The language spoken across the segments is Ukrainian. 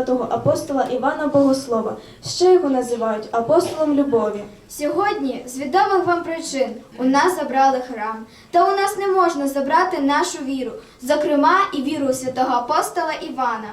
святого апостола Івана Богослова. Ще його називають апостолом любові. Сьогодні з відомих вам причин у нас забрали храм, та у нас не можна забрати нашу віру, зокрема і віру святого апостола Івана.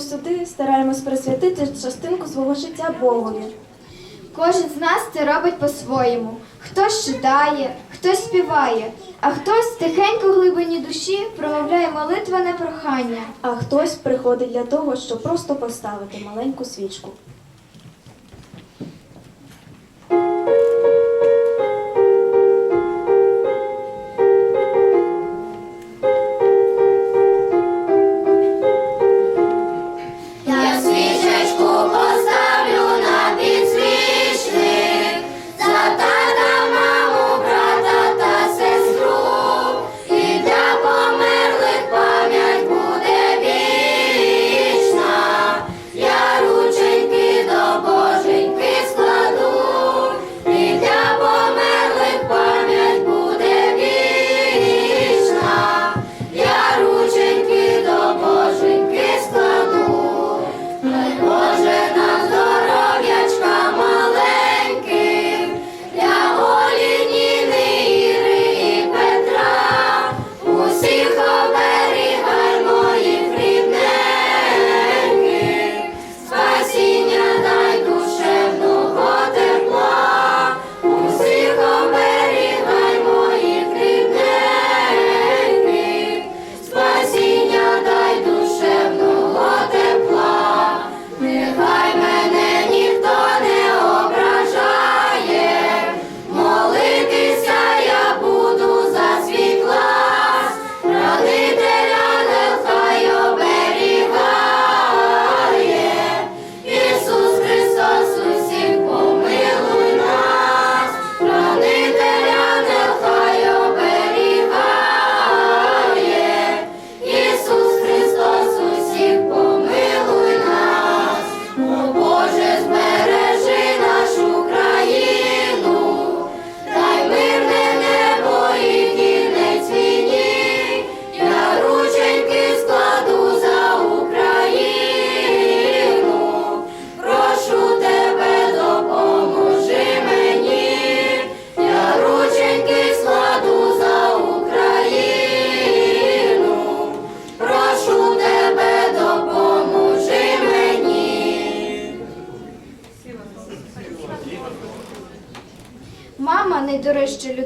Сюди стараємось присвятити частинку свого життя Богові. Кожен з нас це робить по-своєму. Хтось читає, хтось співає, а хтось тихенько в глибині душі промовляє молитва на прохання, а хтось приходить для того, щоб просто поставити маленьку свічку.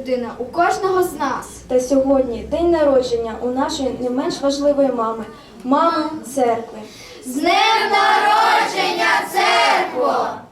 людина у кожного з нас. Та сьогодні день народження у нашої не менш важливої мами, мами церкви. З днем народження, церкво!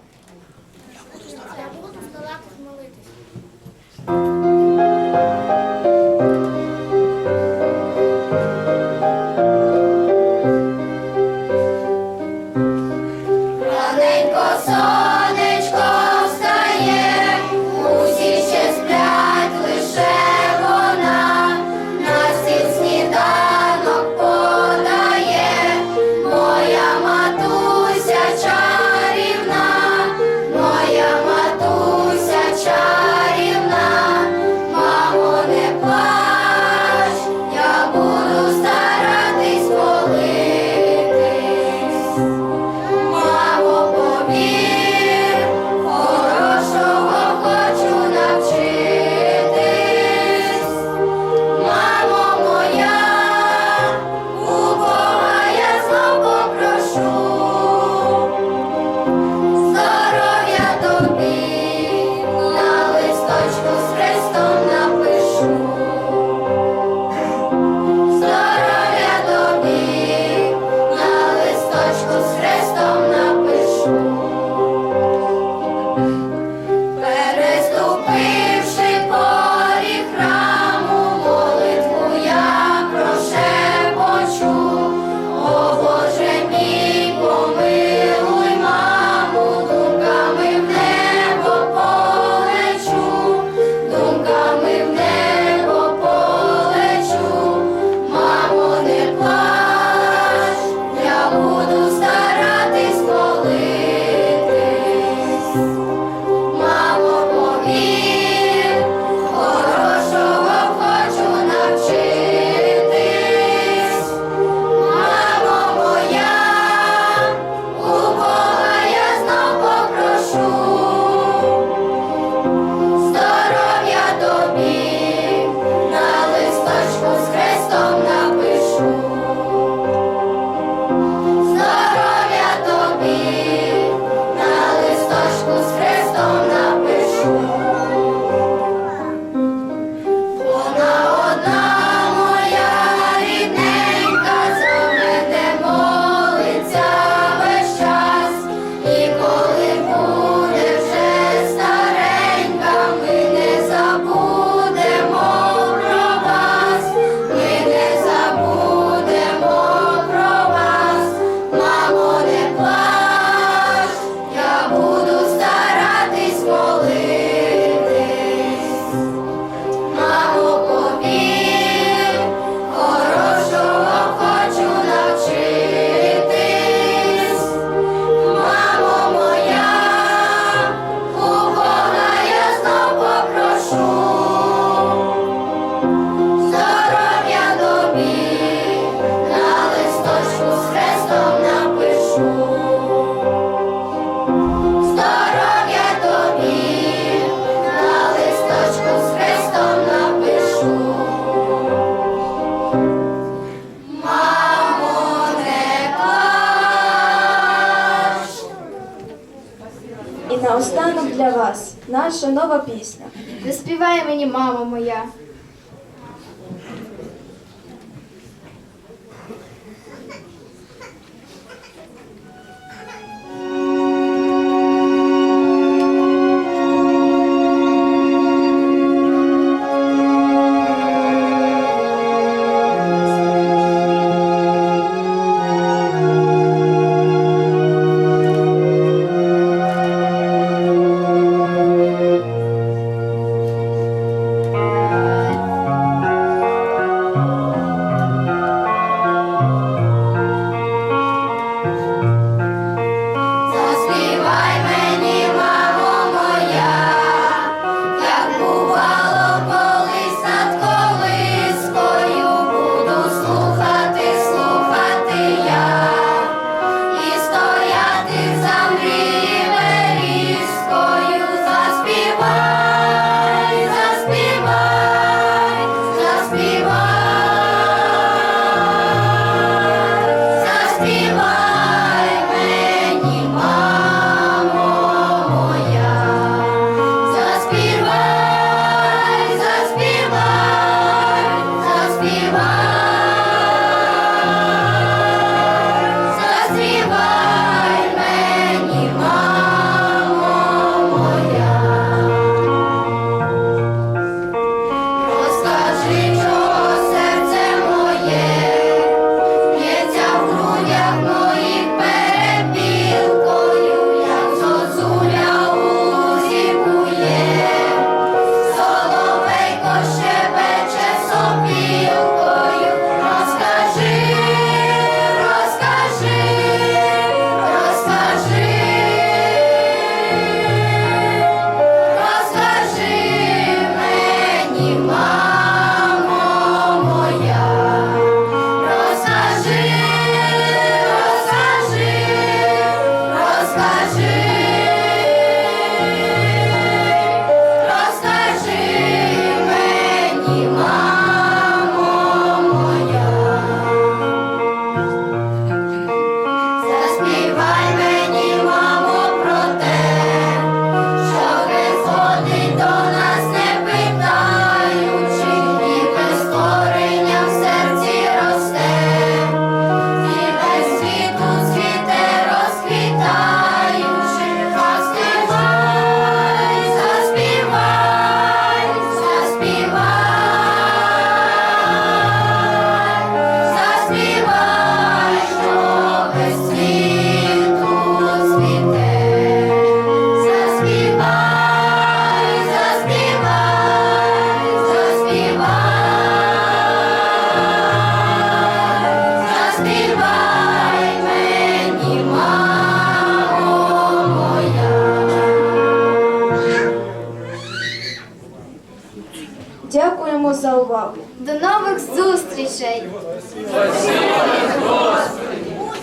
наша нова пісня. Не співає мені, мама моя,